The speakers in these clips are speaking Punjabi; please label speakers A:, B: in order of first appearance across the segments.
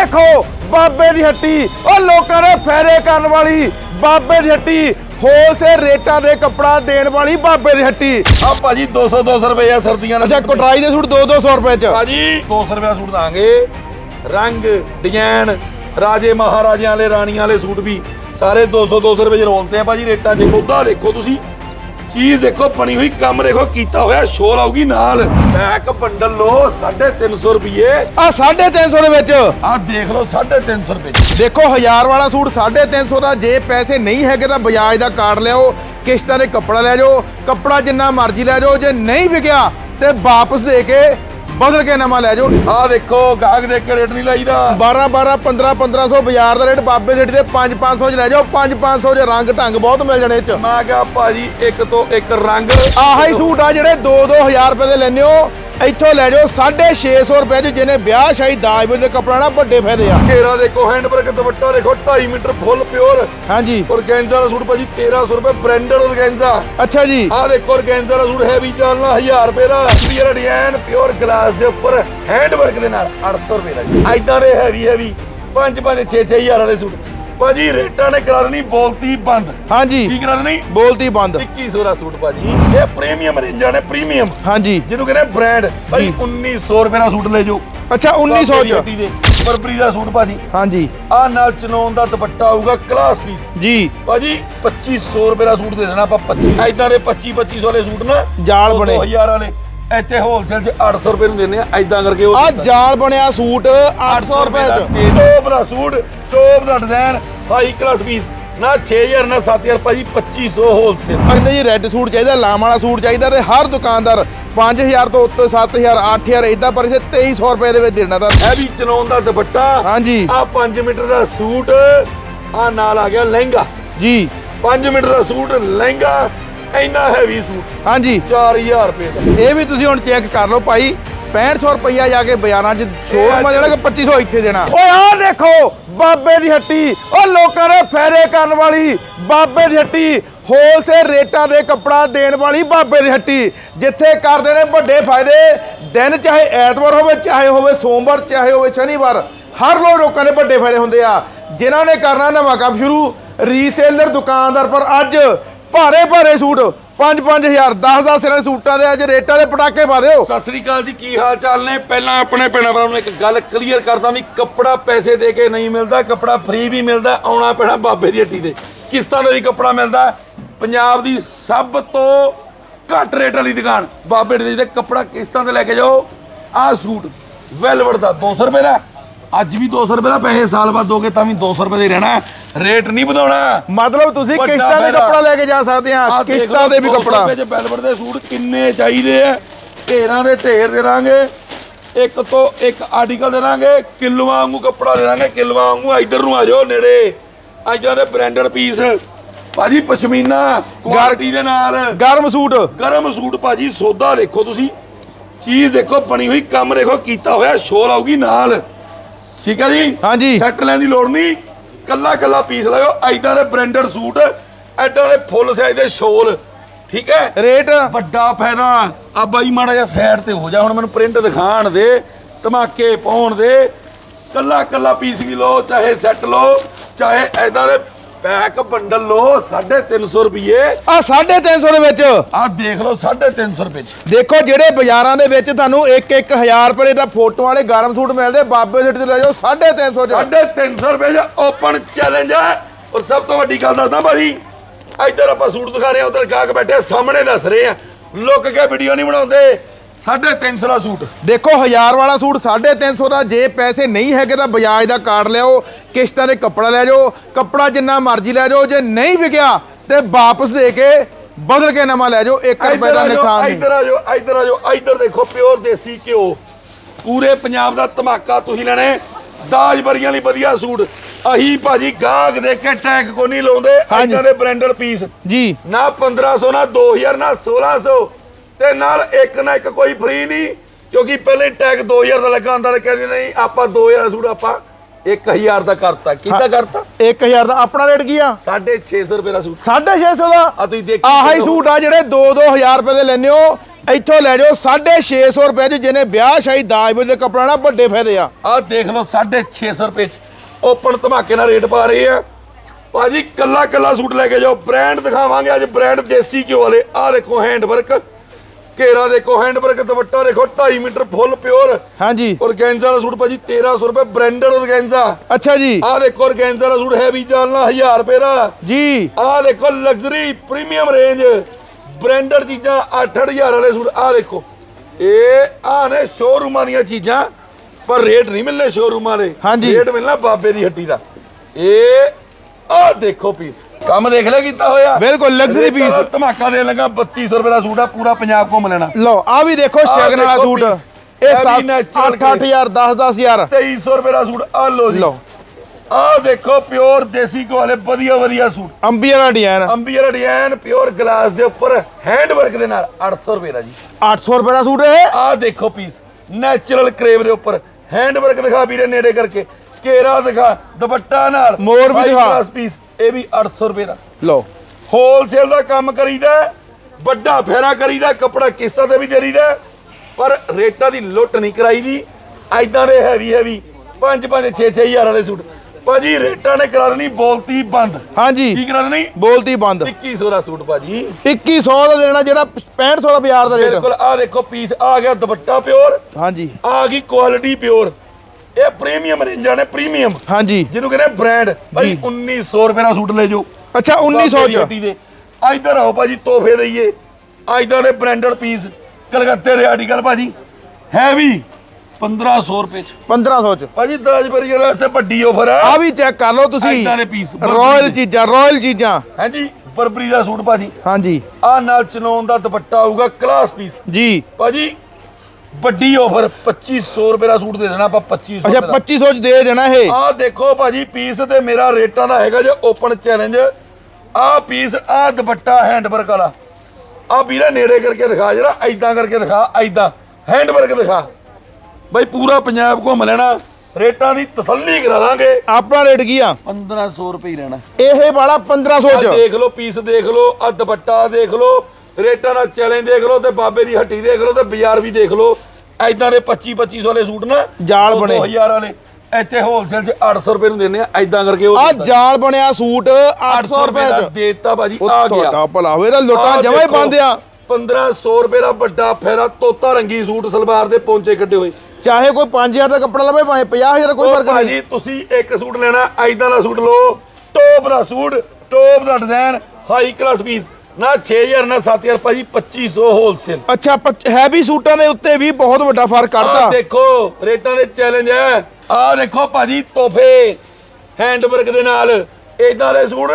A: ਦੇਖੋ ਬਾਬੇ ਦੀ ਹੱਟੀ। ਉਹ ਲੋਕਾਂ ਦੇ ਫਾਇਦੇ ਕਰਨ ਵਾਲੀ ਬਾਬੇ ਦੀ ਹੱਟੀ। ਹੋਲਸੇਲ ਰੇਟਾਂ ਦੇ ਕੱਪੜਾ ਦੇਣ ਵਾਲੀ ਬਾਬੇ ਦੀ ਹੱਟੀ।
B: ਆ ਭਾਜੀ 200 200 ਰੁਪਏ ਆ ਸਰਦੀਆਂ ਦਾ
A: ਅੱਛਾ ਕਟਰਾਈ ਦੇ ਸੂਟ 2-200 ਰੁਪਏ ਚ।
B: ਭਾਜੀ 200 ਰੁਪਏ ਦਾ ਸੂਟ ਦਾਂਗੇ। ਰੰਗ ਡਿਜ਼ਾਈਨ ਰਾਜੇ ਮਹਾਰਾਜਿਆਂ ਵਾਲੇ ਰਾਣੀਆਂ ਵਾਲੇ ਸੂਟ ਵੀ ਸਾਰੇ 200 200 ਰੁਪਏ ਚ ਰੋਲਦੇ ਆ ਭਾਜੀ ਰੇਟਾਂ 'ਚ। ਉਹਦਾ ਦੇਖੋ ਤੁਸੀਂ। ਚੀਜ਼ ਦੇਖੋ ਬਣੀ ਹੋਈ ਕੰਮ ਦੇਖੋ ਕੀਤਾ ਹੋਇਆ ਸ਼ੋਰ ਆਊਗੀ ਨਾਲ। ਪੈਕ ਬੰਡਲ ਲੋ 350 ਰੁਪਏ
A: ਆ 350 ਦੇ ਵਿੱਚ।
B: ਆ ਦੇਖ ਲਓ 350 ਰੁਪਏ।
A: ਦੇਖੋ 1000 ਵਾਲਾ ਸੂਟ 350 ਦਾ ਜੇ ਪੈਸੇ ਨਹੀਂ ਹੈਗੇ ਤਾਂ ਬਜਾਜ ਦਾ ਕਾਰਡ ਲਿਆਓ ਕਿਸ਼ਤਾਂ ਦੇ ਕੱਪੜਾ ਲੈ ਜਾਓ ਕੱਪੜਾ ਜਿੰਨਾ ਮਰਜ਼ੀ ਲੈ ਜਾਓ ਜੇ ਨਹੀਂ ਵਿਕਿਆ ਤੇ ਵਾਪਸ ਦੇ ਕੇ ਬਦਲ ਕੇ ਨਵਾਂ ਲੈ ਜਾਓ।
B: ਆ ਦੇਖੋ ਗਾਹਕ ਦੇਖ ਕੇ ਰੇਟ ਨਹੀਂ ਲਾਈਦਾ।
A: 12 12 15 1500 ਬਾਜ਼ਾਰ ਦਾ ਰੇਟ ਬਾਬੇ ਦੇ ਦੇ 5 500 ਚ ਲੈ ਜਾਓ। 5 500 ਦੇ ਰੰਗ ਢੰਗ ਬਹੁਤ ਮਿਲ ਜਾਣੇ ਇਹ ਚ।
B: ਮੈਂ ਕਿਹਾ ਭਾਜੀ ਇੱਕ ਤੋਂ ਇੱਕ ਰੰਗ
A: ਆਹ ਹੀ ਸੂਟ ਆ ਜਿਹੜੇ 2 2000 ਰੁਪਏ ਦੇ ਲੈਨੇ ਹੋ। ਇੱਥੋਂ ਲੈ ਜਾਓ 650 ਰੁਪਏ ਚ ਜਿਹਨੇ ਵਿਆਹ ਸ਼ਾਹੀ ਦਾਜ ਦੇ ਕੱਪੜਾ ਨਾ ਵੱਡੇ ਫਾਇਦੇ ਆ।
B: ਘੇਰਾ ਦੇਖੋ ਹੈਂਡਵਰਕ ਦੁਪੱਟਾ ਦੇਖੋ 2.5 ਮੀਟਰ ਫੁੱਲ ਪਿਓਰ
A: ਹਾਂਜੀ।
B: ਔਰਗੈਂਜ਼ਾ ਦਾ ਸੂਟ ਭਾਜੀ 1300 ਰੁਪਏ ਬ੍ਰਾਂਡਡ ਔਰਗੈਂਜ਼ਾ
A: ਅੱਛਾ ਜੀ।
B: ਆ ਦੇਖੋ ਔਰਗੈਂਜ਼ਾ ਦਾ ਸੂਟ ਹੈਵੀ ਚੱਲਣਾ 1000 ਰੁਪਏ ਦਾ। ਪੀਅਰ ਡਿਜ਼ਾਈਨ ਪਿਓਰ ਗਲਾਸ ਦੇ ਉੱਪਰ ਹੈਂਡਵਰਕ ਦੇ ਨਾਲ 800 ਰੁਪਏ ਦਾ ਜੀ। ਐਦਾਂ ਦੇ ਹੈਵੀ ਹੈਵੀ 5 5 6 6000 ਵਾਲੇ ਸੂਟ। ਭਾਜੀ ਰੇਟਾਂ ਨੇ ਕਰਾ ਦੇਣੀ ਬੋਲਤੀ ਬੰਦ।
A: ਹਾਂਜੀ।
B: ਕੀ ਕਰਾ ਦੇਣੀ?
A: ਬੋਲਤੀ ਬੰਦ।
B: 2100 ਦਾ ਸੂਟ ਭਾਜੀ। ਇਹ ਪ੍ਰੀਮੀਅਮ ਰੇਂਜਾਂ ਨੇ ਪ੍ਰੀਮੀਅਮ।
A: ਹਾਂਜੀ।
B: ਜਿਹਨੂੰ ਕਹਿੰਦੇ ਬ੍ਰਾਂਡ ਭਾਜੀ 1900 ਰੁਪਏ ਦਾ ਸੂਟ ਲੈ ਜਾਓ।
A: ਅੱਛਾ 1900 ਚ।
B: ਹੱਟੀ ਦੇ ਬਰਬਰੀ ਦਾ ਸੂਟ ਭਾਜੀ।
A: ਹਾਂਜੀ।
B: ਆ ਨਾਲ ਚਨੋਨ ਦਾ ਦੁਪੱਟਾ ਆਊਗਾ ਕਲਾਸ ਪੀਸ
A: ਜੀ।
B: ਭਾਜੀ 2500 ਰੁਪਏ ਦਾ ਸੂਟ ਦੇ ਦੇਣਾ ਆਪਾਂ 25 ਐਦਾਂ ਦੇ 25 2500 ਵਾਲੇ ਸੂਟ ਨਾ।
A: ਜਾਲ
B: ਉਹ
A: ਬਣੇ।
B: 2000 ਵਾਲੇ। ਇੱਥੇ ਹੋਲਸੇਲ 'ਚ 800 ਰੁਪਏ ਨੂੰ ਦਿੰਦੇ ਆ ਐਦਾਂ ਕਰਕੇ ਉਹ
A: ਆ ਜਾਲ ਬਣਿਆ ਸੂਟ 800 ਰੁਪਏ ਚ
B: ਚ। ਟੋਪ ਦਾ ਸੂਟ ਟੋਪ ਦਾ ਡਿਜ਼ਾਈਨ ਹਾਈ ਕਲਾਸ ਪੀਸ ਨਾ 6000 ਨਾ 7000 ਭਾਜੀ 2500 ਹੋਲਸੇਲ
A: ਕਹਿੰਦੇ ਜੀ ਰੈੱਡ ਸੂਟ ਚਾਹੀਦਾ ਲਾਮ ਵਾਲਾ ਸੂਟ ਚਾਹੀਦਾ ਤੇ ਹਰ ਦੁਕਾਨਦਾਰ 5000 ਤੋਂ ਉੱਤੇ 7000 8000 ਇਦਾਂ ਪਰ ਇਥੇ 2300 ਰੁਪਏ ਦੇ ਵਿੱਚ ਦੇਣਾ ਤਾਂ।
B: ਇਹ ਵੀ ਚਨੋਨ ਦਾ ਦੁਪੱਟਾ।
A: ਹਾਂਜੀ।
B: ਆ 5 ਮੀਟਰ ਦਾ ਸੂਟ ਆ ਨਾਲ ਆ ਗਿਆ ਲਹਿੰਗਾ।
A: ਜੀ।
B: 5 ਮੀਟਰ ਦਾ ਸੂਟ ਲਹਿੰਗਾ ਇੰਨਾ ਹੈਵੀ ਸੂਟ।
A: ਹਾਂਜੀ।
B: 4000 ਰੁਪਏ ਦਾ।
A: ਇਹ ਵੀ ਤੁਸੀਂ ਹੁਣ ਚੈੱਕ ਕਰ ਲਓ ਭਾਈ 6500 ਰੁਪਈਆ ਜਾ ਕੇ ਬਾਜ਼ਾਰਾਂ 'ਚ ਸ਼ੋਰੂਮ ਆ ਜਿਹੜਾ ਕਿ 2500 ਇੱਥੇ ਦੇਣਾ। ਓਏ ਆਹ ਦੇਖੋ ਬਾਬੇ ਦੀ ਹੱਟੀ। ਉਹ ਲੋਕਾਂ ਦੇ ਫਾਇਦੇ ਕਰਨ ਵਾਲੀ ਬਾਬੇ ਦੀ ਹੱਟੀ। ਹੋਲਸੇਲ ਰੇਟਾਂ ਦੇ ਕੱਪੜਾ ਦੇਣ ਵਾਲੀ ਬਾਬੇ ਦੀ ਹੱਟੀ। ਜਿੱਥੇ ਕਰਦੇ ਨੇ ਵੱਡੇ ਫਾਇਦੇ ਦਿਨ ਚਾਹੇ ਐਤਵਾਰ ਹੋਵੇ ਚਾਹੇ ਹੋਵੇ ਸੋਮਵਾਰ ਚਾਹੇ ਹੋਵੇ ਸ਼ਨੀਵਾਰ ਹਰ ਰੋਜ਼ ਲੋਕਾਂ ਦੇ ਵੱਡੇ ਫਾਇਦੇ ਹੁੰਦੇ ਆ। ਜਿਨ੍ਹਾਂ ਨੇ ਕਰਨਾ ਨਵਾਂ ਕੰਮ ਸ਼ੁਰੂ ਰੀਸੇਲਰ ਦੁਕਾਨਦਾਰ ਪਰ ਅੱਜ ਭਾਰੇ ਭਾਰੇ ਸੂਟ। 5-5000 10-10 ਸਿਰਾਂ ਸੂਟਾਂ ਦੇ ਅੱਜ ਰੇਟਾਂ ਦੇ ਪਟਾਕੇ ਪਾ ਦਿਓ।
B: ਸਤਿ ਸ੍ਰੀ ਅਕਾਲ ਜੀ, ਕੀ ਹਾਲ ਚਾਲ ਨੇ? ਪਹਿਲਾਂ ਆਪਣੇ ਭੈਣਾਂ ਭਰਾਵਾਂ ਨੂੰ ਇੱਕ ਗੱਲ ਕਲੀਅਰ ਕਰਦਾ ਵੀ ਕੱਪੜਾ ਪੈਸੇ ਦੇ ਕੇ ਨਹੀਂ ਮਿਲਦਾ, ਕੱਪੜਾ ਫ੍ਰੀ ਵੀ ਮਿਲਦਾ, ਆਉਣਾ ਪੈਣਾ ਬਾਬੇ ਦੀ ਹੱਟੀ ਤੇ। ਕਿਸ਼ਤਾਂ ਦਾ ਵੀ ਕੱਪੜਾ ਮਿਲਦਾ। ਪੰਜਾਬ ਦੀ ਸਭ ਤੋਂ ਘੱਟ ਰੇਟ ਵਾਲੀ ਦੁਕਾਨ ਬਾਬੇ ਦੀ ਤੇ। ਕੱਪੜਾ ਕਿਸ਼ਤਾਂ ਤੇ ਲੈ ਕੇ ਜਾਓ। ਆਹ ਸੂਟ ਵੈਲਵਟ ਦਾ 200 ਰੁਪਏ ਦਾ। ਅੱਜ ਵੀ 200 ਰੁਪਏ ਦਾ ਪੈਸੇ ਸਾਲ ਬਾਅਦ ਦੋਗੇ ਤਾਂ ਵੀ 200 ਰੁਪਏ ਦੇ ਰਹਿਣਾ। ਰੇਟ ਨਹੀਂ ਵਧਾਉਣਾ।
A: ਮਤਲਬ ਤੁਸੀਂ
B: ਵੱਡਾ
A: ਕਿਸ਼ਤਾਂ ਦੇ। ਕੱਪੜਾ ਲੈ ਕੇ ਜਾ ਸਕਦੇ ਆ
B: ਆਹ ਦੇਖ
A: ਕਿਸ਼ਤਾਂ
B: ਲਓ,
A: ਦੇ ਵੀ
B: 200
A: ਕੱਪੜਾ।
B: ਰੁਪਏ ਚ ਵੈਲਵਟ ਦੇ ਸੂਟ ਕਿੰਨੇ ਚਾਹੀਦੇ ਆ। ਢੇਰਾਂ ਦੇ ਢੇਰ ਦੇ ਦਾਂਗੇ। ਇੱਕ ਤੋਂ ਇੱਕ ਆਰਟੀਕਲ ਦੇ ਦਾਂਗੇ ਕਿਲੋਆਂ ਵਾਂਗੂ ਕੱਪੜਾ ਦੇ ਦਾਂਗੇ ਕਿਲੋਆਂ ਵਾਂਗੂ ਇੱਧਰ ਨੂੰ ਆ ਜਾਓ ਨੇੜੇ। ਅੱਜ ਦੇ ਬ੍ਰਾਂਡਡ ਪੀਸ ਭਾਜੀ ਪਸ਼ਮੀਨਾ ਕੁਆਲਿਟੀ ਦੇ ਨਾਲ।
A: ਗਰਮ ਸੂਟ।
B: ਗਰਮ ਸੂਟ ਭਾਜੀ ਸੌਦਾ ਦੇਖੋ ਤੁਸੀਂ। ਚੀਜ਼ ਦੇਖੋ ਬਣੀ ਹੋਈ ਕੰਮ ਦੇਖੋ ਕੀਤਾ ਹੋਇਆ ਸ਼ੋਰ ਆਊਗੀ ਨਾਲ। ਠੀਕ ਹੈ ਜੀ?
A: ਹਾਂਜੀ।
B: ਸੈੱਟ ਲੈਣ ਦੀ ਲੋੜ ਨਹੀਂ। ਕੱਲਾ ਕੱਲਾ ਪੀਸ ਲਾਇਓ ਐਦਾਂ ਦੇ ਬ੍ਰਾਂਡਡ ਸੂਟ ਐਦਾਂ ਦੇ ਫੁੱਲ ਸਾਈਜ਼ ਦੇ ਸ਼ੋਲ ਠੀਕ ਹੈ?
A: ਰੇਟ
B: ਵੱਡਾ ਫਾਇਦਾ ਆ ਬਾਈ ਮਾੜਾ ਜਿਹਾ ਸਾਈਡ ਤੇ ਹੋ ਜਾ ਹੁਣ ਮੈਨੂੰ ਪ੍ਰਿੰਟ ਦਿਖਾਣ ਦੇ ਧਮਾਕੇ ਪਾਉਣ ਦੇ। ਕੱਲਾ ਕੱਲਾ ਪੀਸ ਵੀ ਲਓ ਚਾਹੇ ਸੈੱਟ ਲਓ ਚਾਹੇ ਐਦਾਂ ਦੇ ਪੈਕ ਬੰਡਲ ਲਓ 350 ਰੁਪਏ
A: ਆ 350 ਦੇ ਵਿੱਚ?
B: ਆ ਦੇਖ ਲਓ 350 ਰੁਪਏ ਚ।
A: ਦੇਖੋ ਜਿਹੜੇ ਬਾਜ਼ਾਰਾਂ ਦੇ ਵਿੱਚ ਤੁਹਾਨੂੰ 1-1000 ਰੁਪਏ ਦਾ ਫੋਟੋ ਵਾਲੇ ਗਰਮ ਸੂਟ ਮਿਲਦੇ ਬਾਬੇ ਸਿੱਟ ਤੇ ਲੈ ਜਾਓ 350 ਚ।
B: 350 ਰੁਪਏ ਦਾ ਓਪਨ ਚੈਲੰਜ ਹੈ ਔਰ ਸਭ ਤੋਂ ਵੱਡੀ ਗੱਲ ਦੱਸਦਾ ਭਾਜੀ ਇੱਧਰ ਆਪਾਂ ਸੂਟ ਦਿਖਾ ਰਹੇ ਆ ਉਧਰ ਗਾਹਕ ਬੈਠੇ ਸਾਹਮਣੇ ਦੱਸ ਰਹੇ ਆ। ਲੁੱਕ ਕੇ ਵੀਡੀਓ ਨਹੀਂ ਬਣਾਉਂਦੇ। 350 ਦਾ ਸੂਟ।
A: ਦੇਖੋ 1000 ਵਾਲਾ ਸੂਟ 350 ਦਾ ਜੇ ਪੈਸੇ ਨਹੀਂ ਹੈਗੇ ਤਾਂ ਬਜਾਜ ਦਾ ਕਾਰਡ ਲਿਆਓ ਕਿਸ਼ਤਾਂ ਦੇ ਕੱਪੜਾ ਲੈ ਜਾਓ ਕੱਪੜਾ ਜਿੰਨਾ ਮਰਜ਼ੀ ਲੈ ਜਾਓ ਜੇ ਨਹੀਂ ਵਿਕਿਆ ਤੇ ਵਾਪਸ ਦੇ ਕੇ ਬਦਲ ਕੇ ਨਵਾਂ ਲੈ ਜਾਓ 1 ਰੁਪਏ ਦਾ ਨੁਕਸਾਨ ਨਹੀਂ।
B: ਇੱਧਰ ਆ ਜਾਓ ਇੱਧਰ ਆ ਜਾਓ ਇੱਧਰ ਦੇਖੋ ਪਿਓਰ ਦੇਸੀ ਘਿਓ। ਪੂਰੇ ਪੰਜਾਬ ਦਾ ਧਮਾਕਾ ਤੁਸੀਂ ਲੈਣੇ ਦਾਜ ਬਰੀਆਂ ਲਈ ਵਧੀਆ ਸੂਟ। ਅਹੀ ਭਾਜੀ ਗਾਹਕ ਦੇ ਕੇ ਟੈਗ ਕੋ ਨਹੀਂ ਲਾਉਂਦੇ। ਇੱਦਾਂ ਦੇ ਬ੍ਰਾਂਡਡ ਪੀਸ
A: ਜੀ।
B: ਨਾ 1500 ਨਾ 2000 ਨਾ 1600 ਤੇ ਨਾਲ ਇੱਕ ਨਾ ਇੱਕ ਕੋਈ ਫ੍ਰੀ ਨਹੀਂ ਕਿਉਂਕਿ ਪਹਿਲੇ ਟੈਗ 2000 ਦਾ ਲੱਗਾ ਹੁੰਦਾ ਤੇ ਕਹਿੰਦੇ ਨਹੀਂ ਆਪਾਂ 2000 ਦਾ ਸੂਟ ਆਪਾਂ 1000 ਦਾ ਕਰਤਾ। ਕਿੱਦਾਂ ਕਰਤਾ?
A: 1000 ਦਾ। ਆਪਣਾ ਰੇਟ ਕੀ ਆ?
B: 650 ਰੁਪਏ ਦਾ ਸੂਟ।
A: 650 ਦਾ?
B: ਆ ਤੁਸੀਂ ਦੇਖੀ
A: ਆਹ ਹੀ। ਸੂਟ? ਆ ਜਿਹੜੇ 2-2000 ਰੁਪਏ ਦੇ ਲੈਨੇ ਹੋ। ਇੱਥੋਂ ਲੈ ਜਾਓ 650 ਰੁਪਏ ਚ ਜਿਹਨੇ ਵਿਆਹ ਸ਼ਾਹੀ ਦਾਜ ਦੇ ਕੱਪੜਾ ਨਾ ਵੱਡੇ ਫਾਇਦੇ ਆ।
B: ਆਹ ਦੇਖ ਲਓ 650 ਰੁਪਏ ਚ। ਓਪਨ ਧਮਾਕੇ ਨਾਲ ਰੇਟ ਪਾ ਰਹੇ ਆ। ਭਾਜੀ ਕੱਲਾ ਕੱਲਾ ਸੂਟ ਲੈ ਕੇ ਜਾਓ। ਬ੍ਰਾਂਡ ਦਿਖਾਵਾਂਗੇ ਅੱਜ ਬ੍ਰਾਂਡ ਦੇਸੀ ਘਿਓ ਵਾਲੇ। ਆਹ ਦੇਖੋ ਹੈਂਡ ਵਰਕ ਘੇਰਾ ਦੇਖੋ ਹੈਂਡ ਵਰਕ ਦੁਪੱਟਾ ਦੇਖੋ 2.5 ਮੀਟਰ ਫੁੱਲ ਪਿਓਰ।
A: ਹਾਂਜੀ।
B: ਔਰਗੈਂਜ਼ਾ ਦਾ ਸੂਟ ਭਾਜੀ 1300 ਰੁਪਏ ਬ੍ਰਾਂਡਡ ਔਰਗੈਂਜ਼ਾ।
A: ਅੱਛਾ ਜੀ।
B: ਆਹ ਦੇਖੋ ਔਰਗੈਂਜ਼ਾ ਦਾ ਸੂਟ ਹੈਵੀ ਚੱਲਣਾ 1000 ਰੁਪਏ ਦਾ।
A: ਜੀ।
B: ਆਹ ਦੇਖੋ ਲਗਜ਼ਰੀ ਪ੍ਰੀਮੀਅਮ ਰੇਂਜ। ਬ੍ਰਾਂਡਡ ਚੀਜ਼ਾਂ 8-8000 ਵਾਲੇ ਸੂਟ। ਆਹ ਦੇਖੋ। ਇਹ ਆਹ ਨੇ ਸ਼ੋਰੂਮਾਂ ਦੀਆਂ ਚੀਜ਼ਾਂ ਪਰ ਰੇਟ ਨਹੀਂ ਮਿਲਨੇ ਸ਼ੋਰੂਮਾਂ ਦੇ। ਰੇਟ ਮਿਲਣਾ ਬਾਬੇ ਦੀ ਹੱਟੀ ਦਾ। ਇਹ ਆਹ ਦੇਖੋ ਪੀਸ ਕੰਮ ਦੇਖ ਲਿਆ ਕੀਤਾ ਹੋਇਆ।
A: ਬਿਲਕੁਲ
B: ਦਾ
A: piece।
B: ਧਮਾਕਾ ਦੇਣ ਲੱਗਾ 3200 ਰੁਪਏ ਦਾ ਸੂਟ ਆ ਪੂਰਾ ਪੰਜਾਬ ਘੁੰਮ ਲੈਣਾ।
A: ਲਓ ਆ ਵੀ ਦੇਖੋ ਸ਼ਗਨ ਵਾਲਾ ਸੂਟ। ਇਹ
B: ਇਹ ਵੀ
A: 7
B: natural
A: 8 8000 10 10000
B: 2300 ਰੁਪਏ ਦਾ ਸੂਟ ਆ ਲੋ ਜੀ।
A: ਲਓ।
B: ਆਹ ਦੇਖੋ ਪਿਓਰ ਦੇਸੀ ਘਿਓ ਵਾਲੇ ਵਧੀਆ ਵਧੀਆ ਸੂਟ।
A: ਅੰਬੀਆਂ ਦਾ ਡਿਜ਼ਾਈਨ
B: ਅੰਬੀਅਰ ਡਿਜ਼ਾਈਨ ਪਿਓਰ ਗਲਾਸ ਦੇ ਉੱਪਰ ਹੈਂਡ ਵਰਕ ਦੇ ਨਾਲ 800 ਰੁਪਏ ਦਾ ਜੀ।
A: 800 ਰੁਪਏ ਦਾ ਸੂਟ ਇਹ।
B: ਆਹ ਦੇਖੋ ਪੀਸ ਨੈਚੁਰਲ ਕਰੇਵ ਦੇ ਉੱਪਰ ਹੈਂਡ ਵਰਕ ਦਿਖਾ ਵੀਰੇ ਨੇੜੇ ਕਰਕੇ। ਘੇਰਾ ਦਿਖਾ ਦੁਪੱਟਾ ਨਾਲ।
A: ਮੋਰ ਵੀ ਦਿਖਾ।
B: ਪੀਸ ਇਹ ਵੀ 800 ਰੁਪਏ ਦਾ।
A: ਲਓ।
B: ਹੋਲਸੇਲ ਦਾ ਕੰਮ ਕਰੀਦਾ ਹੈ, ਵੱਡਾ ਫੇਰਾ ਕਰੀਦਾ ਕੱਪੜਾ ਕਿਸ਼ਤਾਂ ਤੇ ਵੀ ਦੇਰੀਦਾ ਹੈ, ਪਰ ਰੇਟਾਂ ਦੀ ਲੁੱਟ ਨਹੀਂ ਕਰਾਈਦੀ ਐਦਾਂ ਦੇ ਹੈਵੀ ਹੈਵੀ 5 5 6 6 ਹਜ਼ਾਰ ਵਾਲੇ ਸੂਟ। ਭਾਜੀ ਰੇਟਾਂ ਨੇ ਕਰਾ ਦੇਣੀ ਬੋਲਤੀ ਬੰਦ।
A: ਹਾਂਜੀ।
B: ਕੀ ਕਰਾ ਦੇਣੀ?
A: ਬੋਲਤੀ ਬੰਦ।
B: 2100 ਦਾ ਸੂਟ ਭਾਜੀ।
A: 2100 ਦਾ ਦੇਣਾ ਜਿਹੜਾ 6500 ਦਾ ਬਾਜ਼ਾਰ ਦਾ ਰੇਟ।
B: ਬਿਲਕੁਲ ਆ ਦੇਖੋ ਪੀਸ ਆ ਗਿਆ ਦੁਪੱਟਾ ਪਿਓਰ
A: ਹਾਂਜੀ।
B: ਆ ਗਈ ਕੁਆਲਿਟੀ ਪਿਓਰ ਇਹ ਪ੍ਰੀਮੀਅਮ ਰੇਂਜਾਂ ਨੇ ਪ੍ਰੀਮੀਅਮ।
A: ਹਾਂਜੀ।
B: ਜਿਹਨੂੰ ਕਹਿੰਦੇ ਬ੍ਰਾਂਡ ਭਾਈ 1900 ਰੁਪਏ ਦਾ ਸੂਟ ਲੈ ਜਾਓ।
A: ਅੱਛਾ 1900 ਚ?
B: ਦੇ। ਇਧਰ ਆਓ ਭਾਜੀ ਤੋਹਫੇ ਦਈਏ। ਇਧਰ ਦੇ ਬ੍ਰਾਂਡਡ ਪੀਸ ਕਲਕੱਤੇ ਦੇ ਆਰਟੀਕਲ ਭਾਜੀ। ਹੈਵੀ 1500 ਰੁਪਏ ਚ।
A: 1500 ਚ।
B: ਭਾਜੀ ਦਾਜਬਰੀ ਵਾਸਤੇ ਵੱਡੀ ਆਫਰ
A: ਆ।
B: ਹੈ
A: ਵੀ ਚੈੱਕ ਕਰ ਲਓ ਤੁਸੀਂ।
B: ਏਦਾਂ ਦੇ ਬਰਬਰੀ
A: ਰਾਇਲ। ਚੀਜ਼ਾਂ ਰਾਇਲ ਚੀਜ਼ਾਂ।
B: ਹਾਂਜੀ ਬਰਬਰੀ ਦਾ ਸੂਟ ਭਾਜੀ।
A: ਹਾਂਜੀ।
B: ਆ ਨਾਲ ਚਨੌਨ ਦਾ ਦੁਪੱਟਾ ਆਊਗਾ ਕਲਾਸ ਪੀਸ
A: ਜੀ।
B: ਭਾਜੀ ਵੱਡੀ ਆਫਰ 2500 ਰੁਪਏ ਦਾ ਸੂਟ ਦੇ ਦੇਣਾ ਆਪਾਂ 2500
A: ਅੱਛਾ
B: ਰੁਪਏ ਦਾ।
A: 2500 ਚ ਦੇ ਦੇਣਾ ਇਹ?
B: ਆਹ ਦੇਖੋ ਭਾਜੀ ਪੀਸ ਤੇ ਮੇਰਾ ਰੇਟਾਂ ਦਾ ਹੈਗਾ ਜੇ ਓਪਨ ਚੈਲੰਜ ਆਹ ਪੀਸ ਆਹ ਦੁਪੱਟਾ ਹੈਂਡ ਵਰਕ ਵਾਲਾ। ਆ ਵੀਰੇ ਨੇੜੇ ਕਰਕੇ ਦਿਖਾ ਜਰਾ ਐਦਾਂ ਕਰਕੇ ਦਿਖਾ ਐਦਾਂ ਹੈਂਡ ਵਰਕ ਦਿਖਾ। ਬਈ ਪੂਰਾ ਪੰਜਾਬ ਘੁੰਮ ਲੈਣਾ। ਰੇਟਾਂ ਦੀ ਤਸੱਲੀ ਕਰਾ ਦਾਂਗੇ।
A: ਆਪਣਾ ਰੇਟ ਕੀ ਆ?
B: 1500 ਰੁਪਏ ਹੀ ਰਹਿਣਾ।
A: ਇਹ ਵਾਲਾ 1500
B: ਆਹ
A: ਚ।
B: ਦੇਖ ਲਓ ਪੀਸ ਦੇਖ ਲਓ ਆ ਦੁਪੱਟਾ ਦੇਖ ਲਓ। ਰੇਟਾਂ ਦਾ ਚੈਲੰਜ ਦੇਖ ਲਓ ਤੇ ਬਾਬੇ ਦੀ ਹੱਟੀ ਦੇਖ ਲਓ ਤੇ ਬਾਜ਼ਾਰ ਵੀ ਦੇਖ ਲਓ। ਐਦਾਂ ਦੇ 25 2500 ਵਾਲੇ ਸੂਟ ਨਾ
A: ਜਾਲ ਬਣੇ।
B: 2000 ਵਾਲੇ ਇੱਥੇ ਹੋਲਸੇਲ 'ਚ 800 ਰੁਪਏ ਨੂੰ ਦਿੰਦੇ ਆ ਐਦਾਂ ਕਰਕੇ ਉਹ
A: ਆ। ਜਾਲ ਬਣਿਆ ਸੂਟ 800 ਰੁਪਏ
B: ਦਾ ਦੇਤਾ
A: ਉਹ
B: ਆ ਗਿਆ।
A: ਤੁਹਾਡਾ ਭਲਾ ਹੋਵੇ ਤਾਂ ਲੋਟਾਂ ਜਮਾ ਹੀ ਬੰਦ ਆ।
B: 1500 ਰੁਪਏ ਦਾ ਵੱਡਾ ਫੇਰਾ ਤੋਤਾ ਰੰਗੀ ਸੂਟ ਸਲਵਾਰ ਦੇ ਪੌਂਚੇ ਕੱਢੇ ਹੋਏ।
A: ਚਾਹੇ ਕੋਈ 5000 ਦਾ ਕੱਪੜਾ ਲਵੇ ਭਾਵੇਂ 50000 ਦਾ ਕੋਈ ਫ਼ਰਕ ਨਹੀਂ।
B: ਭਾਜੀ ਤੁਸੀਂ ਇੱਕ ਸੂਟ ਲੈਣਾ ਐਦਾਂ ਦਾ ਸੂਟ ਲਓ ਟੋਪ ਦਾ ਸੂਟ ਟੋਪ ਦਾ ਡਿਜ਼ਾਈਨ ਹਾਈ ਕਲਾਸ ਪੀਸ ਨਾ 6000 ਨਾ 7000 ਭਾਜੀ 2500 ਹੋਲਸੇਲ
A: ਅੱਛਾ ਹੈਵੀ ਸੂਟਾਂ ਦੇ ਉੱਤੇ ਵੀ ਬਹੁਤ ਵੱਡਾ ਫ਼ਰਕ
B: ਆ
A: ਕੱਢਦਾ
B: ਦੇਖੋ ਰੇਟਾਂ ਦੇ ਚੈਲੰਜ ਹੈ। ਆ ਦੇਖੋ ਭਾਜੀ ਤੋਹਫੇ ਹੈਂਡ ਵਰਕ ਦੇ ਨਾਲ। ਇਦਾਂ ਦੇ ਸੂਟ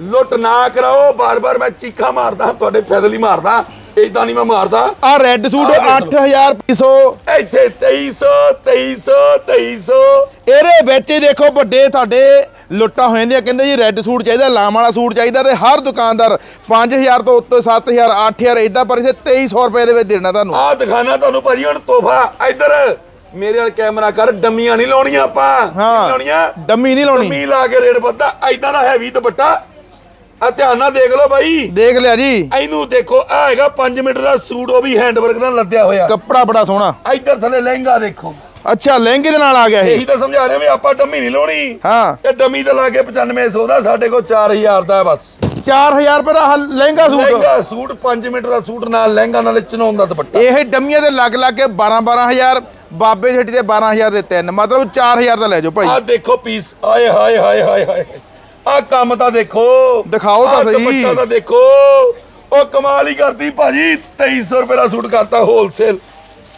B: ਲੁੱਟ ਨਾ ਕਰਾਓ ਬਾਰ-ਬਾਰ ਮੈਂ ਚੀਖਾਂ ਮਾਰਦਾ ਤੁਹਾਡੇ ਫੈਦਲ ਮਾਰਦਾ। ਇਦਾਂ ਨਹੀਂ ਮੈਂ ਮਾਰਦਾ।
A: ਆ ਰੈੱਡ ਸੂਟ
B: ਆਹ ਦੇਖ।
A: 8500
B: ਇੱਥੇ 2300 2300 2300
A: ਇਹਦੇ ਵਿੱਚ ਹੀ ਦੇਖੋ ਵੱਡੇ ਤੁਹਾਡੇ ਲੁੱਟਾਂ ਹੋ ਜਾਂਦੀਆਂ। ਕਹਿੰਦੇ ਜੀ ਰੈੱਡ ਸੂਟ ਚਾਹੀਦਾ ਲਾਮ ਵਾਲਾ ਸੂਟ ਚਾਹੀਦਾ ਤੇ ਹਰ ਦੁਕਾਨਦਾਰ 5000 ਤੋਂ ਉੱਤੇ 7000 8000 ਇਦਾਂ ਪਰ ਇਸੇ 2300 ਰੁਪਏ ਦੇ ਵਿੱਚ ਦੇਣਾ ਤੁਹਾਨੂੰ।
B: ਆ ਦਿਖਾਣਾ ਤੁਹਾਨੂੰ ਭਾਜੀ ਹੁਣ ਤੋਹਫਾ। ਇੱਧਰ ਮੇਰੇ ਨਾਲ ਕੈਮਰਾ ਕਰ ਡੰਮੀਆਂ ਨਹੀਂ ਲਾਉਣੀਆਂ ਆਪਾਂ।
A: ਹਾਂ।
B: ਲਾਉਣੀਆਂ?
A: ਡੰਮੀ ਨਹੀਂ ਲਾਉਣੀ।
B: ਡੰਮੀ ਲਾ ਕੇ ਰੇਟ ਵੱਧਾ ਐਦਾਂ ਦਾ ਹੈਵੀ ਦੁਪੱਟਾ ਆ ਧਿਆਨ ਨਾਲ ਦੇਖ ਲਓ ਬਾਈ।
A: ਦੇਖ ਲਿਆ ਜੀ।
B: ਇਹਨੂੰ ਦੇਖੋ ਆ ਹੈਗਾ 5 ਮੀਟਰ ਦਾ ਸੂਟ ਉਹ ਵੀ ਹੈਂਡ ਵਰਕ ਨਾਲ ਲੱਦਿਆ ਹੋਇਆ।
A: ਕੱਪੜਾ ਬੜਾ ਸੋਹਣਾ।
B: ਇੱਧਰ ਥੱਲੇ ਲਹਿੰਗਾ ਦੇਖੋ।
A: ਅੱਛਾ ਲਹਿੰਗੇ ਦੇ ਨਾਲ ਆ ਗਿਆ ਇਹ।
B: ਇਹੀ ਤਾਂ ਸਮਝਾ ਰਹੇ ਵੀ ਆਪਾਂ ਡੰਮੀ ਨਹੀਂ ਲਾਉਣੀ।
A: ਹਾਂ।
B: ਇਹ ਡੰਮੀ ਤਾਂ ਲਾ ਕੇ 9500 ਦਾ ਸਾਡੇ ਕੋਲ 4000 ਦਾ ਹੈ ਬਸ।
A: 4000 ਰੁਪਏ ਦਾ ਆਹ lehenga suit.
B: Lehenga suit 5 metre ਦਾ ਸੂਟ ਨਾਲ ਲਹਿੰਗਾ ਨਾਲ ਚਨੌਨ ਦਾ ਦੁਪੱਟਾ।
A: ਇਹ ਡੰਮੀਆਂ ਦੇ ਲੱਗ ਲੱਗ ਕੇ 12 12000 ਬਾਬੇ ਛੱਡੀ ਦੇ 12000 ਦੇ ਤਿੰਨ। ਮਤਲਬ 4000 ਦਾ ਲੈ ਜਾਓ ਭਾਈ।
B: ਆ ਦੇਖੋ ਪੀਸ। ਆਏ ਹਾਏ ਹਾਏ ਹਾਏ ਹਾਏ। ਆ ਕੰਮ ਤਾਂ ਦੇਖੋ।
A: ਦਿਖਾਓ ਤਾਂ
B: ਆਹ
A: ਸਹੀ।
B: ਦੁਪੱਟਾ ਤਾਂ ਦੇਖੋ। ਉਹ ਕਮਾਲ ਹੀ ਕਰਦੀ ਭਾਜੀ 2300 ਰੁਪਏ ਦਾ ਸੂਟ ਕਰਤਾ ਹੋਲਸੇਲ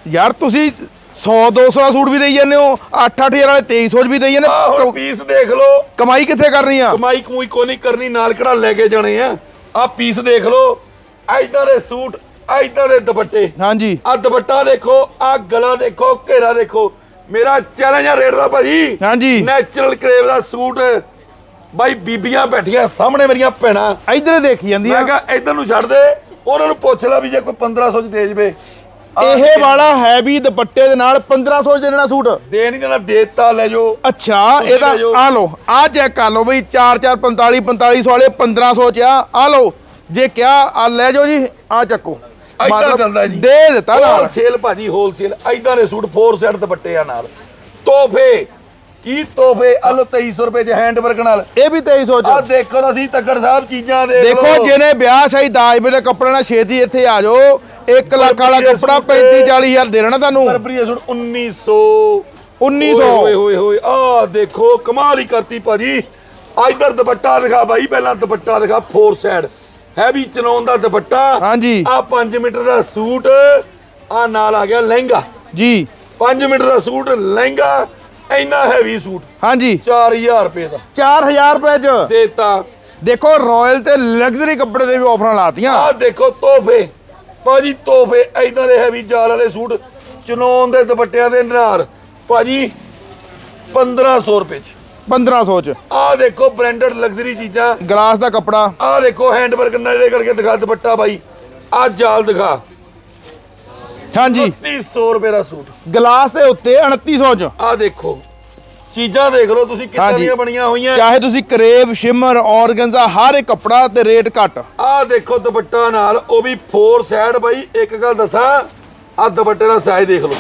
A: ਯਾਰ ਤੁਸੀਂ 100 200 ਦਾ ਸੂਟ ਵੀ ਦੇਈ ਜਾਂਦੇ ਹੋ 8 8000 ਵਾਲੇ 2300 ਚ ਵੀ ਦੇਈ
B: ਆ ਹੁਣ
A: ਜਾਂਦੇ
B: ਪੀਸ ਦੇਖ ਲਓ।
A: ਕਮਾਈ ਕਿੱਥੇ ਕਰਨੀ ਆ?
B: ਕਮਾਈ ਕਮੂਈ ਕੋਈ ਨਹੀਂ ਕਰਨੀ ਨਾਲ ਕਿਹੜਾ ਲੈ ਕੇ ਜਾਣੇ ਆ। ਆ ਪੀਸ ਦੇਖ ਲਓ। ਐਦਾਂ ਦੇ ਸੂਟ ਐਦਾਂ ਦੇ ਦੁਪੱਟੇ।
A: ਹਾਂਜੀ।
B: ਆ ਦੁਪੱਟਾ ਦੇਖੋ ਆ ਗਲਾ ਦੇਖੋ ਘੇਰਾ ਦੇਖੋ। ਮੇਰਾ ਚੈਲੰਜ ਆ ਰੇਟ ਦਾ ਭਾਜੀ।
A: ਹਾਂਜੀ।
B: ਨੈਚੁਰਲ ਕਰੇਵ ਦਾ ਸੂਟ। ਬਾਈ ਬੀਬੀਆਂ ਬੈਠੀਆਂ ਸਾਹਮਣੇ ਮੇਰੀਆਂ ਭੈਣਾਂ।
A: ਇਧਰ ਦੇਖੀ ਜਾਂਦੀਆਂ।
B: ਮੈਂ ਕਿਹਾ ਇਧਰ ਨੂੰ ਛੱਡ ਦੇ ਉਹਨਾਂ ਨੂੰ ਪੁੱਛ ਲੈ ਵੀ ਜੇ ਕੋਈ 1500 ਚ ਦੇ ਜਵੇ।
A: ਇਹ ਵਾਲਾ ਹੈਵੀ ਦੁਪੱਟੇ ਦੇ ਨਾਲ 1500 ਚ ਦੇਣਾ ਸੂਟ।
B: ਦੇ ਨਹੀਂ ਦੇਣਾ ਦੇਤਾ ਲੈ ਜਾਓ।
A: ਅੱਛਾ
B: ਤੁਸੀਂ
A: ਇਹਦਾ
B: ਲੈ ਜਾਓ।
A: ਆ ਲਓ ਆ ਚੈੱਕ ਕਰ ਲਓ ਬਈ 4 4 45 4500 ਵਾਲੇ 1500 ਚ ਆ। ਆ ਲਓ ਜੇ ਕਿਹਾ ਆ ਲੈ ਜਾਓ ਜੀ ਆ ਚੱਕੋ।
B: ਐਦਾਂ ਚੱਲਦਾ ਜੀ।
A: ਦੇ ਦਿੱਤਾ ਨਾਲ।
B: ਹੋਲਸੇਲ ਭਾਜੀ ਹੋਲਸੇਲ ਐਦਾਂ ਦੇ ਸੂਟ 4 ਸੈਟ ਦੁਪੱਟੇ ਆ ਨਾਲ। ਤੋਹਫੇ। ਕੀ ਤੋਹਫੇ? ਅਲੋ 2300 ਰੁਪਏ ਚ ਹੈਂਡ ਵਰਕ ਨਾਲ।
A: ਇਹ ਵੀ 2300
B: ਆ
A: ਚ।
B: ਦੇਖੋ ਨਾ ਅਸੀਂ ਤੱਕੜ ਸਾਹਿਬ ਚੀਜ਼ਾਂ ਦੇਖ
A: ਦੇਖੋ। ਜਿਹਨੇ ਵਿਆਹ ਸ਼ਾਹੀ ਦਾਜ ਵੇਲੇ ਕੱਪੜੇ ਨਾਲ ਛੇਤੀ ਇੱਥੇ ਆ ਜਾਓ। 1 ਲੱਖ ਵਾਲਾ ਕੱਪੜਾ
B: ਸੂਟ
A: 35 40 ਹਜ਼ਾਰ ਦੇ ਦੇਣਾ ਤੁਹਾਨੂੰ।
B: ਫਰਵਰੀ ਦਾ ਸੂਟ 1900
A: 1900
B: ਓਏ ਹੋਏ ਹੋਏ ਆ ਦੇਖੋ ਕਮਾਲ ਹੀ ਕਰਤੀ ਭਾਜੀ। ਇਧਰ ਦੁਪੱਟਾ ਦਿਖਾ ਬਾਈ ਪਹਿਲਾਂ ਦੁਪੱਟਾ ਦਿਖਾ ਫੋਰ ਸਾਈਡ ਹੈਵੀ ਚਨੌਨ ਦਾ ਦੁਪੱਟਾ।
A: ਹਾਂਜੀ।
B: ਆ 5 ਮੀਟਰ ਦਾ ਸੂਟ ਆ ਨਾਲ ਆ ਗਿਆ ਲਹਿੰਗਾ।
A: ਜੀ।
B: 5 ਮੀਟਰ ਦਾ ਸੂਟ ਲਹਿੰਗਾ। ਇੰਨਾ ਹੈਵੀ ਸੂਟ।
A: ਹਾਂਜੀ।
B: 4000 ਰੁਪਏ ਦਾ।
A: 4000 ਰੁਪਏ ਚ?
B: ਦੇਤਾ।
A: ਦੇਖੋ ਰਾਇਲ ਤੇ ਲਗਜ਼ਰੀ ਕੱਪੜੇ ਦੇ ਵੀ ਆਫਰਾਂ ਲਾਤੀਆਂ।
B: ਆ ਦੇਖੋ ਤੋਹਫੇ। ਭਾਜੀ ਤੋਹਫੇ ਐਦਾਂ ਦੇ ਹੈਵੀ ਜਾਲ ਵਾਲੇ ਸੂਟ ਚਨੌਨ ਦੇ ਦੁਪੱਟਿਆਂ ਦੇ ਨਾਲ ਭਾਜੀ 1500 ਰੁਪਏ ਚ।
A: 1500 ਚ।
B: ਆ ਦੇਖੋ ਬ੍ਰਾਂਡਡ ਲਗਜ਼ਰੀ ਚੀਜ਼ਾਂ।
A: ਗਲਾਸ ਦਾ ਕੱਪੜਾ।
B: ਆ ਦੇਖੋ ਹੈਂਡ ਵਰਕ ਨੇੜੇ ਕਰਕੇ ਦਿਖਾ ਦੁਪੱਟਾ ਬਾਈ ਆ ਜਾਲ ਦਿਖਾ।
A: ਹਾਂਜੀ।
B: 3000 ਰੁਪਏ ਦਾ ਸੂਟ।
A: ਗਲਾਸ ਦੇ ਉੱਤੇ 2900 ਚ।
B: ਆ ਦੇਖੋ। ਚੀਜ਼ਾਂ ਦੇਖ ਲਓ ਤੁਸੀਂ। ਦੀਆਂ ਬਣੀਆਂ ਹੋਈਆਂ।
A: ਚਾਹੇ ਤੁਸੀਂ ਕਰੇਬ ਸ਼ਿਮਰ ਔਰਗਨਜ਼ਾ ਹਰ ਇੱਕ ਕੱਪੜਾ ਤੇ ਰੇਟ ਘੱਟ।
B: ਆ ਦੇਖੋ ਦੁਪੱਟਾ ਨਾਲ ਉਹ ਵੀ 4 ਸਾਈਡ ਬਾਈ। ਇੱਕ ਗੱਲ ਦੱਸਾਂ ਆ ਦੁਪੱਟੇ ਦਾ ਸਾਈਜ਼ ਦੇਖ ਲਓ।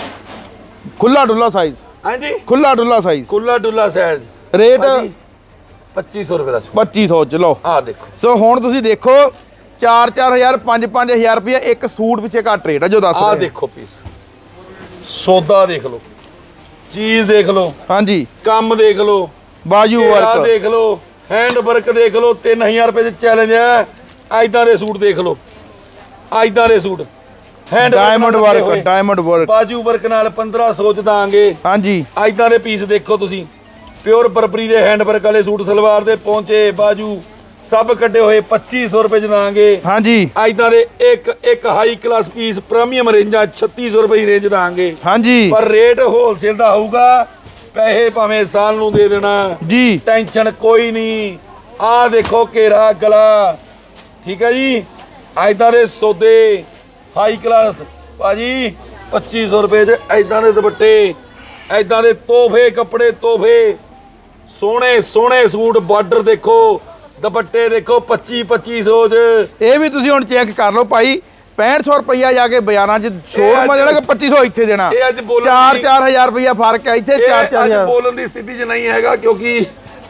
A: ਖੁੱਲਾ ਡੁੱਲਾ ਸਾਈਜ਼
B: ਹਾਂਜੀ।
A: ਖੁੱਲਾ ਡੁੱਲਾ ਸਾਈਜ਼
B: ਕੁੱਲਾ ਡੁੱਲਾ ਸਾਈਜ਼
A: ਰੇਟ
B: ਭਾਜੀ 2500 ਰੁਪਏ ਦਾ ਸੂਟ।
A: 2500 ਚ ਲਓ
B: ਆ ਦੇਖੋ।
A: ਸੋ ਹੁਣ ਤੁਸੀਂ ਦੇਖੋ 4-4000 5-5000 ਰੁਪਏ ਇੱਕ ਸੂਟ ਪਿੱਛੇ ਘੱਟ ਰੇਟ ਹੈ ਜੋ ਦੱਸ
B: ਆ। ਦੇਖੋ ਪੀਸ ਸੌਦਾ ਦੇਖ ਲਓ ਚੀਜ਼ ਦੇਖ ਲਓ
A: ਹਾਂਜੀ।
B: ਕੰਮ ਦੇਖ ਲਓ
A: ਬਾਜੂ ਵਰਕ
B: ਦੇਖ ਲਓ ਹੈਂਡ ਵਰਕ ਦੇਖ ਲਓ 3000 ਰੁਪਏ ਦੇ ਚੈਲੰਜ ਹੈ। ਐਦਾਂ ਦੇ ਸੂਟ ਦੇਖ ਲਓ ਐਦਾਂ ਦੇ suit. Hand
A: diamond work diamond work
B: ਬਾਜੂ ਵਰਕ ਨਾਲ 1500 ਚ ਦਾਂਗੇ।
A: ਹਾਂਜੀ।
B: ਐਦਾਂ ਦੇ ਪੀਸ ਦੇਖੋ ਤੁਸੀਂ। ਪਿਓਰ ਬਰਬਰੀ ਦੇ ਹੈਂਡ ਵਰਕ ਵਾਲੇ ਸੂਟ ਸਲਵਾਰ ਦੇ ਪਹੁੰਚੇ ਬਾਜੂ। ਸਭ ਕੱਢੇ ਹੋਏ 2500 ਰੁਪਏ ਚ ਦਾਂਗੇ
A: ਹਾਂਜੀ।
B: ਐਦਾਂ ਦੇ ਇੱਕ ਇੱਕ ਹਾਈ ਕਲਾਸ ਪੀਸ ਪ੍ਰੀਮੀਅਮ ਰੇਂਜਾਂ 3600 ਰੁਪਏ ਦੀ ਰੇਂਜ ਦਾਂਗੇ
A: ਹਾਂਜੀ।
B: ਪਰ ਰੇਟ ਹੋਲਸੇਲ ਦਾ ਹੋਊਗਾ ਪੈਸੇ ਭਾਵੇਂ ਸਾਲ ਨੂੰ ਦੇ ਦੇਣਾ।
A: ਜੀ।
B: ਟੈਨਸ਼ਨ ਕੋਈ ਨਹੀਂ। ਆਹ ਦੇਖੋ ਕੇਰਾ ਗਲਾ। ਠੀਕ ਹੈ ਜੀ? ਐਦਾਂ ਦੇ ਸੌਦੇ ਹਾਈ ਕਲਾਸ ਭਾਜੀ 2500 ਰੁਪਏ ਚ ਐਦਾਂ ਦੇ ਦੁਪੱਟੇ ਐਦਾਂ ਦੇ ਤੋਹਫੇ ਕੱਪੜੇ ਤੋਹਫੇ। ਸੋਹਣੇ ਸੋਹਣੇ ਸੂਟ ਬਾਰਡਰ ਦੇਖੋ। ਦੁਪੱਟੇ ਦੇਖੋ 25 2500 ਚ
A: ਇਹ ਵੀ ਤੁਸੀਂ ਹੁਣ ਚੈੱਕ ਕਰ ਲਓ ਭਾਈ 6500 ਰੁਪਈਆ ਜਾ ਕੇ ਬਾਜ਼ਾਰਾਂ 'ਚ ਸ਼ੋਰੂਮ ਜਿਹੜਾ ਕਿ 2500 ਇੱਥੇ ਦੇਣਾ।
B: ਇਹ ਅੱਜ ਬੋਲਣ
A: 4
B: ਦੀ-
A: 4000 ਰੁਪਈਆ ਫ਼ਰਕ ਹੈ ਇੱਥੇ 4
B: ਇਹ ਅੱਜ
A: 4000
B: ਬੋਲਣ ਦੀ ਸਥਿਤੀ 'ਚ ਨਹੀਂ ਹੈਗਾ ਕਿਉਂਕਿ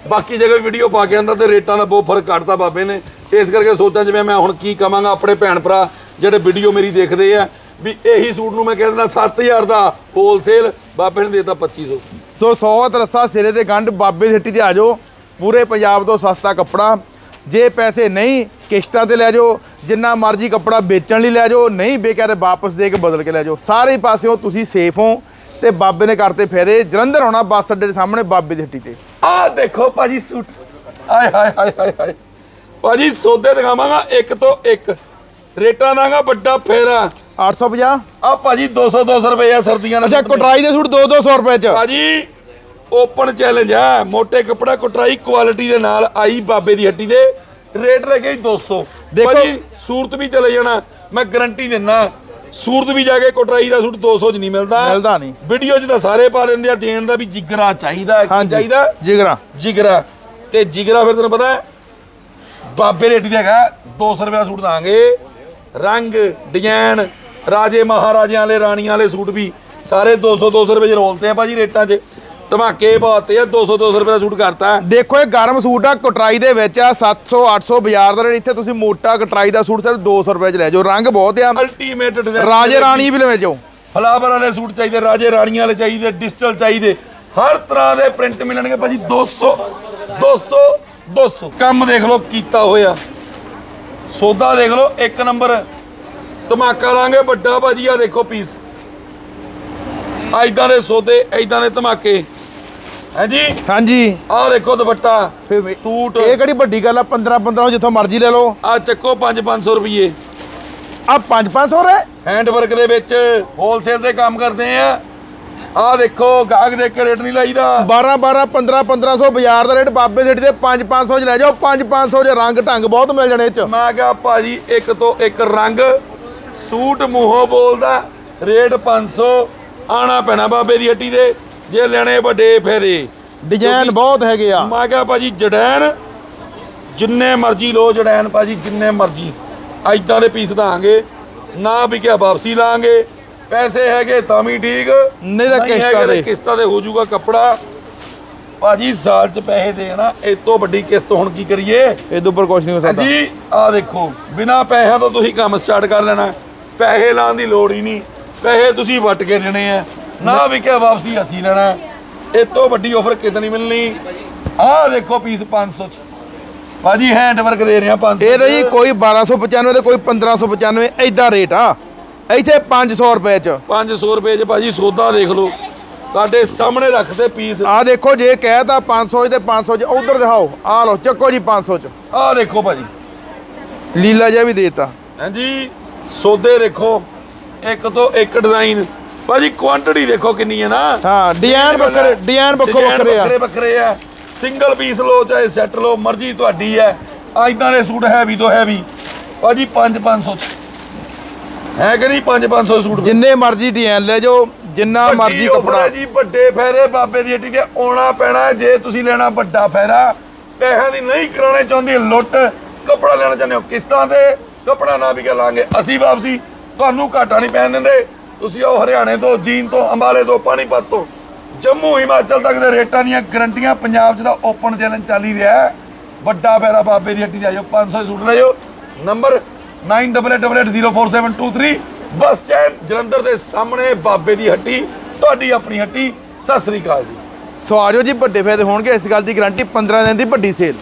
B: ਬਾਕੀ ਜਗ੍ਹਾ ਵੀਡੀਓ ਪਾ ਕੇ ਆਂਦਾ ਤੇ ਰੇਟਾਂ ਦਾ ਬਹੁਤ ਫ਼ਰਕ ਕੱਢਤਾ ਬਾਬੇ ਨੇ। ਇਸ ਕਰਕੇ ਸੋਚਾਂ ਜਿਵੇਂ ਮੈਂ ਹੁਣ ਕੀ ਕਵਾਂਗਾ ਆਪਣੇ ਭੈਣ ਭਰਾ ਜਿਹੜੇ ਵੀਡੀਓ ਮੇਰੀ ਦੇਖਦੇ ਆ ਵੀ ਇਹੀ ਸੂਟ ਨੂੰ ਮੈਂ ਕਹਿ ਦਿੰਦਾ 7000 ਦਾ ਹੋਲਸੇਲ ਬਾਬੇ ਨੇ ਦੇਤਾ 2500
A: ਸੋ। 100 ਤਰਸਾ ਸਿਰੇ ਤੇ ਗੰਢ ਬਾਬੇ ਦੀ ਹੱਟੀ ਤੇ ਆ ਜਾਓ। ਪੂਰੇ ਪੰਜਾਬ ਤੋਂ ਸਸਤਾ ਕੱਪੜਾ। ਜੇ ਪੈਸੇ ਨਹੀਂ ਕਿਸ਼ਤਾਂ ਤੇ ਲੈ ਜਾਓ ਜਿੰਨਾ ਮਰਜ਼ੀ ਕੱਪੜਾ ਵੇਚਣ ਲਈ ਲੈ ਜਾਓ ਨਹੀਂ ਬੇਕਾਰ ਤੇ ਵਾਪਸ ਦੇ ਕੇ ਬਦਲ ਕੇ ਲੈ ਜਾਓ। ਸਾਰੇ ਪਾਸਿਓਂ ਤੁਸੀਂ ਸੇਫ ਹੋ ਤੇ ਬਾਬੇ ਨੇ ਕਰਤੇ ਫਾਇਦੇ ਜਲੰਧਰ ਆਉਣਾ ਬੱਸ ਅੱਡੇ ਦੇ ਸਾਹਮਣੇ ਬਾਬੇ ਦੀ ਹੱਟੀ ਤੇ।
B: ਆਹ ਦੇਖੋ ਭਾਜੀ ਸੂਟ। ਆਏ ਹਾਏ ਹਾਏ ਹਾਏ ਹਾਏ ਭਾਜੀ ਸੌਦੇ ਦਿਖਾਵਾਂਗਾ ਇੱਕ ਤੋਂ ਇੱਕ। ਰੇਟਾਂ ਦਾਂਗਾ ਵੱਡਾ ਫੇਰਾ।
A: 850
B: ਆ ਭਾਜੀ 200 200 ਰੁਪਏ ਆ ਸਰਦੀਆਂ
A: ਅੱਛਾ
B: ਨਾਲ
A: ਕਟਰਾਈ ਦੇ ਸੂਟ 2-200 ਰੁਪਏ ਚ।
B: ਭਾਜੀ ਓਪਨ ਚੈਲੰਜ ਹੈ। ਮੋٹے ਕੱਪੜਾ ਕੁਟਰਾਈ ਕੁਆਲਿਟੀ ਦੇ ਨਾਲ ਆਈ ਬਾਬੇ ਦੀ ਹੱਟੀ ਦੇ। ਰੇਟ ਲੱਗੇ 200
A: ਦੇਖੋ-
B: ਭਾਜੀ ਸੂਰਤ ਵੀ ਚਲੇ ਜਾਣਾ। ਮੈਂ ਗਾਰੰਟੀ ਦਿੰਨਾ। ਸੂਰਤ ਵੀ ਜਾ ਕੇ ਕੁਟਰਾਈ ਦਾ ਸੂਟ 200 ਚ ਨਹੀਂ ਮਿਲਦਾ।
A: ਮਿਲਦਾ ਨਹੀਂ।
B: ਵੀਡੀਓ 'ਚ ਤਾਂ ਸਾਰੇ ਪਾ ਦਿੰਦੇ ਆ ਦੇਣ ਦਾ ਵੀ ਜਿਗਰਾ ਚਾਹੀਦਾ ਚਾਹੀਦਾ?
A: ਜਿਗਰਾ।
B: ਜਿਗਰਾ। ਤੇ ਜਿਗਰਾ ਫਿਰ ਤੈਨੂੰ ਪਤਾ ਬਾਬੇ ਰੇਟੀ ਦਾ ਹੈਗਾ। 200 ਰੁਪਏ ਦਾ ਸੂਟ ਦਾਂਗੇ। ਰੰਗ ਡਿਜ਼ਾਈਨ ਰਾਜੇ ਮਹਾਰਾਜਿਆਂ ਵਾਲੇ ਰਾਣੀਆਂ ਵਾਲੇ ਸੂਟ ਵੀ। ਸਾਰੇ 200 200 ਰੁਪਏ ਚ ਰੋਲਤੇ ਆ ਭਾਜੀ ਰੇਟਾਂ 'ਚ। ਧਮਾਕੇ ਪਾਤੇ ਆ 200 200 ਰੁਪਏ ਦਾ ਸੂਟ ਕਰਤਾ।
A: ਦੇਖੋ ਇਹ ਗਰਮ ਸੂਟ ਆ ਕਟਰਾਈ ਦੇ ਵਿੱਚ ਆ 700 800 ਬਾਜ਼ਾਰ ਦਾ ਰੇਟ ਇੱਥੇ ਤੁਸੀਂ ਮੋਟਾ ਕਟਰਾਈ ਦਾ ਸੂਟ ਸਿਰਫ 200 ਰੁਪਏ ਚ ਲੈ ਜਾਓ। ਰੰਗ ਬਹੁਤ ਆ।
B: ਅਲਟੀਮੇਟ ਡਿਜ਼ਾਈਨ
A: ਰਾਜੇ ਰਾਣੀ ਵੀ ਲੈ ਜਾਓ।
B: ਫਲਾਵਰ ਵਾਲੇ ਸੂਟ ਚਾਹੀਦੇ ਰਾਜੇ ਰਾਣੀਆਂ ਵਾਲੇ ਚਾਹੀਦੇ ਡਿਜੀਟਲ ਚਾਹੀਦੇ। ਹਰ ਤਰ੍ਹਾਂ ਦੇ ਪ੍ਰਿੰਟ ਮਿਲਣਗੇ ਭਾਜੀ 200 200 200 ਕੰਮ ਦੇਖ ਲਓ ਕੀਤਾ ਹੋਇਆ। ਸੌਦਾ ਦੇਖ ਲਓ ਇੱਕ ਨੰਬਰ। ਧਮਾਕਾ ਲਾਂਗੇ ਵੱਡਾ ਭਾਜੀ ਆ ਦੇਖੋ ਪੀਸ ਐਦਾਂ ਦੇ ਸੌਦੇ ਐਦਾਂ ਦੇ ਧਮਾਕੇ। ਹਾਂਜੀ
A: ਹਾਂਜੀ।
B: ਆਹ ਦੇਖੋ ਦੁਪੱਟਾ
A: ਫਿਰ ਵੀ-
B: ਸੂਟ।
A: ਇਹ ਕਿਹੜੀ ਵੱਡੀ ਗੱਲ ਆ? 15 15 ਜਿੱਥੋਂ ਮਰਜ਼ੀ ਲੈ ਲਓ।
B: ਆ ਚੱਕੋ 5 500 ਰੁਪਏ
A: ਆ 5 500 ਰੇ
B: ਹੈਂਡ ਵਰਕ ਦੇ ਵਿੱਚ ਹੋਲਸੇਲ ਦੇ ਕੰਮ ਕਰਦੇ ਆ। ਆਹ ਦੇਖੋ ਗਾਹਕ ਦੇਖ ਕੇ ਰੇਟ ਨਹੀਂ ਲਾਈਦਾ।
A: 12 12 15 1500 ਬਾਜ਼ਾਰ ਦਾ ਰੇਟ ਬਾਬੇ ਸਿੱਟ ਦੇ 5 500 ਚ ਲੈ ਜਾਓ। 5 500 ਚ ਰੰਗ ਢੰਗ ਬਹੁਤ ਮਿਲ ਜਾਣੇ ਇਹ ਚ।
B: ਮੈਂ ਕਿਹਾ ਭਾਜੀ ਇੱਕ ਤੋਂ ਇੱਕ ਰੰਗ ਸੂਟ ਮੂੰਹੋਂ ਬੋਲਦਾ ਰੇਟ 500 ਆਣਾ ਪੈਣਾ ਬਾਬੇ ਦੀ ਹੱਟੀ ਦੇ। ਜੇ ਲੈਣੇ ਵੱਡੇ ਫੇਰੇ
A: ਡਿਜ਼ਾਈਨ ਬਹੁਤ ਹੈਗੇ ਆ।
B: ਮੈਂ ਕਿਹਾ ਭਾਜੀ ਜੜੈਨ ਜਿੰਨੇ ਮਰਜ਼ੀ ਲੋ ਜੜੈਨ ਭਾਜੀ ਜਿੰਨੇ ਮਰਜ਼ੀ। ਐਦਾਂ ਦੇ ਪੀਸ ਦਾਂਗੇ ਨਾ ਵਿਕਿਆ ਵਾਪਸੀ ਲਾਂਗੇ। ਪੈਸੇ ਹੈਗੇ ਤਾਂ ਵੀ ਠੀਕ।
A: ਨਹੀਂ ਤਾਂ ਕਿਸ਼ਤਾਂ ਦੇ।
B: ਕਿਸ਼ਤਾਂ ਦੇ ਹੋ ਜਾਊਗਾ ਕੱਪੜਾ। ਭਾਜੀ ਸਾਲ ਚ ਪੈਸੇ ਦੇਣਾ ਇਹ ਤੋਂ ਵੱਡੀ ਕਿਸ਼ਤ ਹੁਣ ਕੀ ਕਰੀਏ?
A: ਇਹਦੇ ਉੱਪਰ ਕੁਝ ਨਹੀਂ ਹੋ ਸਕਦਾ।
B: ਜੀ ਆ ਦੇਖੋ ਬਿਨਾ ਪੈਸਿਆਂ ਤੋਂ ਤੁਸੀਂ ਕੰਮ ਸਟਾਰਟ ਕਰ ਲੈਣਾ। ਪੈਸੇ ਲਾਉਣ ਦੀ ਲੋੜ ਹੀ ਨਹੀਂ। ਪੈਸੇ ਤੁਸੀਂ ਵੱਟ ਕੇ ਦੇਣੇ ਆ। ਨਾ ਵਿਕਿਆ ਵਾਪਸੀ ਅਸੀਂ ਲੈਣਾ। ਇਹ ਤੋਂ ਵੱਡੀ ਆਫਰ ਕਿਤੇ ਨਹੀਂ ਮਿਲਣੀ? ਆਹ ਦੇਖੋ ਪੀਸ 500 ਚ। ਭਾਜੀ ਹੈਂਡ ਵਰਕ ਦੇ ਰਹੇ ਆ 500
A: ਇਹ ਤਾਂ ਜੀ ਕੋਈ 1295 ਤੇ ਕੋਈ 1595 ਐਦਾਂ ਰੇਟ ਆ। ਇੱਥੇ 500 ਰੁਪਏ ਚ।
B: 500 ਰੁਪਏ ਚ ਭਾਜੀ ਸੌਦਾ ਦੇਖ ਲਓ। ਤੁਹਾਡੇ ਸਾਹਮਣੇ ਰੱਖਦੇ ਪੀਸ
A: ਆ ਦੇਖੋ ਜੇ ਕਹਿਤਾ 500 ਚ ਤੇ 500 ਚ ਉਧਰ ਦਿਖਾਓ। ਆ ਲਓ ਚੱਕੋ ਜੀ 500 ਚ।
B: ਆਹ ਦੇਖੋ ਭਾਜੀ।
A: ਲੀਲਾ ਜਿਹਾ ਵੀ ਦੇਤਾ।
B: ਹਾਂਜੀ ਸੌਦੇ ਦੇਖੋ। ਇੱਕ ਤੋਂ ਇੱਕ ਡਿਜ਼ਾਈਨ ਭਾਜੀ ਕੁਆਂਟੀਟੀ ਦੇਖੋ ਕਿੰਨੀ ਹੈ ਨਾ।
A: ਹਾਂ ਡਿਜ਼ਾਈਨ ਵੱਖਰੇ ਡਿਜ਼ਾਈਨ ਵੱਖਰੇ ਆ।
B: ਵੱਖਰੇ ਵੱਖਰੇ ਆ। ਸਿੰਗਲ ਪੀਸ ਲਓ ਚਾਹੇ ਸੈੱਟ ਲਓ ਮਰਜ਼ੀ ਤੁਹਾਡੀ ਹੈ। ਆ ਇਦਾਂ ਦੇ ਸੂਟ ਹੈਵੀ ਤੋਂ ਹੈਵੀ ਭਾਜੀ 5 500 ਹੈ ਕਿ ਨਹੀਂ 5 500 ਸੂਟ?
A: ਜਿੰਨੇ ਮਰਜ਼ੀ ਡਿਜ਼ਾਈਨ ਲੈ ਜਾਓ ਜਿੰਨਾ ਮਰਜ਼ੀ ਕੱਪੜਾ।
B: ਜੀ ਵੱਡੇ ਫਾਇਦੇ ਬਾਬੇ ਦੀ ਤੇ ਆਉਣਾ ਪੈਣਾ ਜੇ ਤੁਸੀਂ ਲੈਣਾ ਵੱਡਾ ਫਾਇਦਾ ਪੈਸਿਆਂ ਦੀ ਨਹੀਂ ਕਰਾਉਣੇ ਚਾਹੁੰਦੇ ਲੁੱਟ। ਕੱਪੜਾ ਲੈਣਾ ਚਾਹੁੰਦੇ ਹੋ ਕਿਸ਼ਤਾਂ ਤੇ ਕੱਪੜਾ ਨਾ ਵੀ ਲਾਂਗੇ ਅਸੀਂ ਵਾਪਸੀ ਤੁਹਾਨੂੰ ਘਾਟਾ ਨਹੀਂ ਪੈਣ ਦਿੰਦੇ। ਤੁਸੀਂ ਆਓ ਹਰਿਆਣੇ ਤੋਂ ਜੀਨ ਤੋਂ ਅੰਬਾਲੇ ਤੋਂ ਪਾਣੀਪਤ ਤੋਂ ਜੰਮੂ ਹਿਮਾਚਲ ਤੱਕ ਦੇ ਰੇਟਾਂ ਦੀਆਂ ਗਰੰਟੀਆਂ ਪੰਜਾਬ 'ਚ ਦਾ ਓਪਨ ਚੈਲੰਜ ਚੱਲ ਹੀ ਰਿਹਾ ਹੈ ਵੱਡਾ ਫਾਇਦਾ ਬਾਬੇ ਦੀ ਹੱਟੀ ਤੇ ਆਇਓ 500 ਸੂਟ ਲੈ ਜਾਓ ਨੰਬਰ 9888044723 ਬੱਸ ਸਟੈਂਡ ਜਲੰਧਰ ਦੇ ਸਾਹਮਣੇ ਬਾਬੇ ਦੀ ਹੱਟੀ ਤੁਹਾਡੀ ਆਪਣੀ ਹੱਟੀ ਸਤਿ ਸ੍ਰੀ ਅਕਾਲ ਜੀ
A: ਸੋ ਆਜੋ ਜੀ ਵੱਡੇ ਫਾਇਦੇ ਹੋਣਗੇ ਇਸ ਗੱਲ ਦੀ ਗਾਰੰਟੀ 15 ਦਿਨ ਦੀ ਵੱਡੀ ਸੇਲ